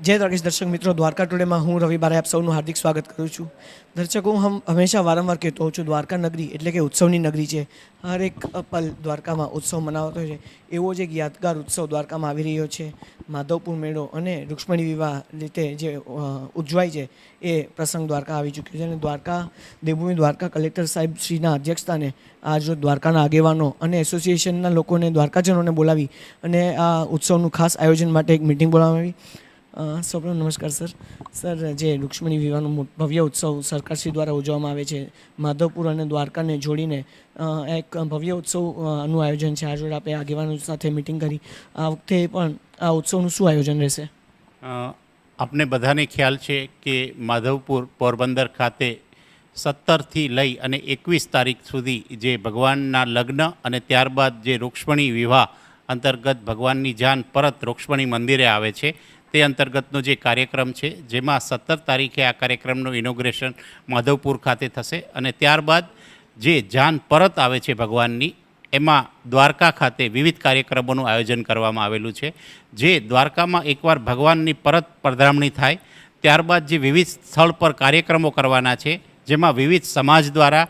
જય દ્વારકેશ દર્શક મિત્રો, દ્વારકા ટુડેમાં હું રવિવારે આપ સૌનું હાર્દિક સ્વાગત કરું છું. દર્શકો, હું હમ હંમેશા વારંવાર કહેતો હોઉં છું, દ્વારકા નગરી એટલે કે ઉત્સવની નગરી છે. હર એક પલ દ્વારકામાં ઉત્સવ મનાવતો છે. એવો જ એક યાદગાર ઉત્સવ દ્વારકામાં આવી રહ્યો છે. માધવપુર મેળો અને રૂક્ષ્મણી વિવાહ રીતે જે ઉજવાય છે, એ પ્રસંગ દ્વારકા આવી ચૂક્યો છે. અને દ્વારકા, દેવભૂમિ દ્વારકા કલેક્ટર સાહેબ શ્રીના અધ્યક્ષસ્થાને આજરોજ દ્વારકાના આગેવાનો અને એસોસિએશનના લોકોને, દ્વારકાજનોને બોલાવી અને આ ઉત્સવનું ખાસ આયોજન માટે એક મિટિંગ બોલાવવામાં આવી સૌપ્રથમ નમસ્કાર, સર. સર, જે રૂક્ષ્મણી વિવાહનો ભવ્ય ઉત્સવ સરકારશ્રી દ્વારા ઉજવવામાં આવે છે, માધવપુર અને દ્વારકાને જોડીને એક ભવ્ય ઉત્સવનું આયોજન છે. આજે આપણે આગેવાનો સાથે મિટિંગ કરી. આ વખતે પણ આ ઉત્સવનું શું આયોજન રહેશે? આપને બધાને ખ્યાલ છે કે માધવપુર પોરબંદર ખાતે સત્તરથી લઈ અને એકવીસ તારીખ સુધી જે ભગવાનના લગ્ન અને ત્યારબાદ જે રૂક્ષ્મણી વિવાહ અંતર્ગત ભગવાનની જાન પરત રૂક્ષ્મણી મંદિરે આવે છે તે અંતર્ગતનો જે કાર્યક્રમ છે, જેમાં સત્તર તારીખે આ કાર્યક્રમનું ઇનોગ્રેશન માધવપુર ખાતે થશે અને ત્યારબાદ જે જાન પરત આવે છે ભગવાનની, એમાં દ્વારકા ખાતે વિવિધ કાર્યક્રમોનું આયોજન કરવામાં આવેલું છે. જે દ્વારકામાં એકવાર ભગવાનની પરત પધરામણી થાય, ત્યારબાદ જે વિવિધ સ્થળ પર કાર્યક્રમો કરવાના છે, જેમાં વિવિધ સમાજ દ્વારા,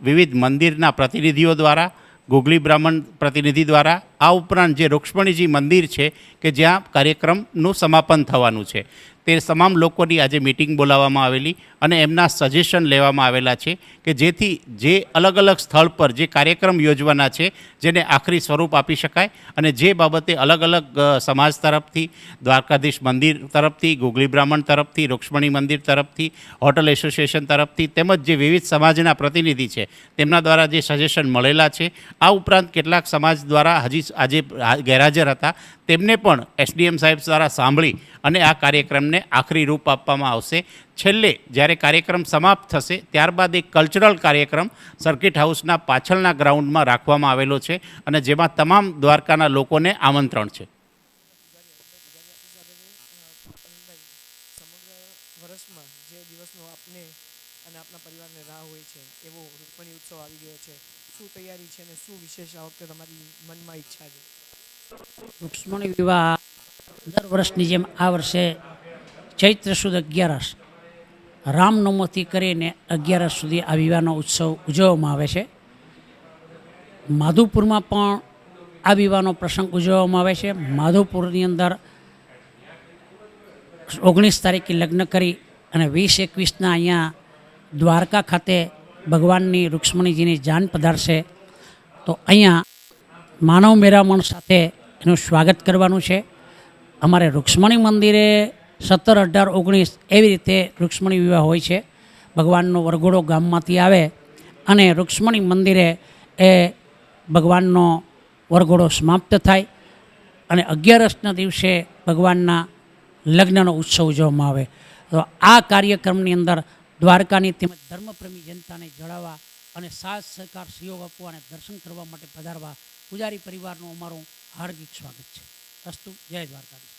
વિવિધ મંદિરના પ્રતિનિધિઓ દ્વારા, ગુગલી બ્રાહ્મણ પ્રતિનિધિ દ્વારા આ ઉપરાંત જે રૂક્ષ્મણીજી મંદિર છે કે જ્યાં કાર્યક્રમનું સમાપન થવાનું છે. તે તમામ લોકોની આજે મિટિંગ બોલાવવામાં આવેલી અને એમના સજેશન લેવામાં આવેલા છે કે જેથી જે અલગ અલગ સ્થળ પર જે કાર્યક્રમ યોજવાના છે, જેને આખરી સ્વરૂપ આપી શકાય અને જે બાબતે અલગ અલગ સમાજ તરફથી, દ્વારકાધીશ મંદિર તરફથી, ગુગલી બ્રાહ્મણ તરફથી, રૂક્ષ્મણી મંદિર તરફથી, હોટલ એસોસિએશન તરફથી તેમજ જે વિવિધ સમાજના પ્રતિનિધિ છે, તેમના દ્વારા જે સજેશન મળેલા છે. આ ઉપરાંત કેટલાક સમાજ દ્વારા હજી આજે ગેરહાજર હતા. તેમને પણ એસડીએમ સાહેબ દ્વારા સાંભળી અને આ કાર્યક્રમને આખરી રૂપ આપવામાં આવશે. છેલ્લે જ્યારે કાર્યક્રમ સમાપ્ત થશે, ત્યારબાદ એક કલ્ચરલ કાર્યક્રમ સર્કિટ હાઉસના પાછળના ગ્રાઉન્ડમાં રાખવામાં આવેલો છે અને જેમાં તમામ દ્વારકાના લોકોને આમંત્રણ છે. જે દિવસનો આપને અને આપના પરિવારને રાહ હોય છે, એવો રૂકમણી ઉત્સવ આવી ગયો છે. શું તૈયારી છે અને શું વિશેષ આ વખતે તમારી મનમાં ઈચ્છા છે? રૂક્ષ્મણી વિવાહ દર વર્ષની જેમ આ વર્ષે ચૈત્ર સુદ અગિયારસ રામનવમથી કરીને અગિયારસ સુધી આ વિવાહનો ઉત્સવ ઉજવવામાં આવે છે. માધુપુરમાં પણ આ વિવાહનો પ્રસંગ ઉજવવામાં આવે છે. માધવપુરની અંદર ઓગણીસ તારીખે લગ્ન કરી અને વીસ એકવીસના અહીંયા દ્વારકા ખાતે ભગવાનની રૂક્ષ્મણીજીની જાન પધારશે. તો અહીંયા માનવ મેરામણ સાથે એનું સ્વાગત કરવાનું છે. અમારે રૂક્ષ્મણી મંદિરે સત્તર અઢાર ઓગણીસ એવી રીતે રૂક્ષ્મણી વિવાહ હોય છે. ભગવાનનો વરઘોડો ગામમાંથી આવે અને રૂક્ષ્મણી મંદિરે એ ભગવાનનો વરઘોડો સમાપ્ત થાય અને અગિયારસના દિવસે ભગવાનના લગ્નનો ઉત્સવ ઉજવવામાં આવે. તો આ કાર્યક્રમની અંદર દ્વારકાની તેમજ ધર્મપ્રેમી જનતાને જળાવવા અને સાથ સહકાર સહયોગ આપવા અને દર્શન કરવા માટે પધારવા. પૂજારી પરિવારનું અમારું હાર્દિક સ્વાગત છે. અસ્તુ, જય દ્વારકાધીશ.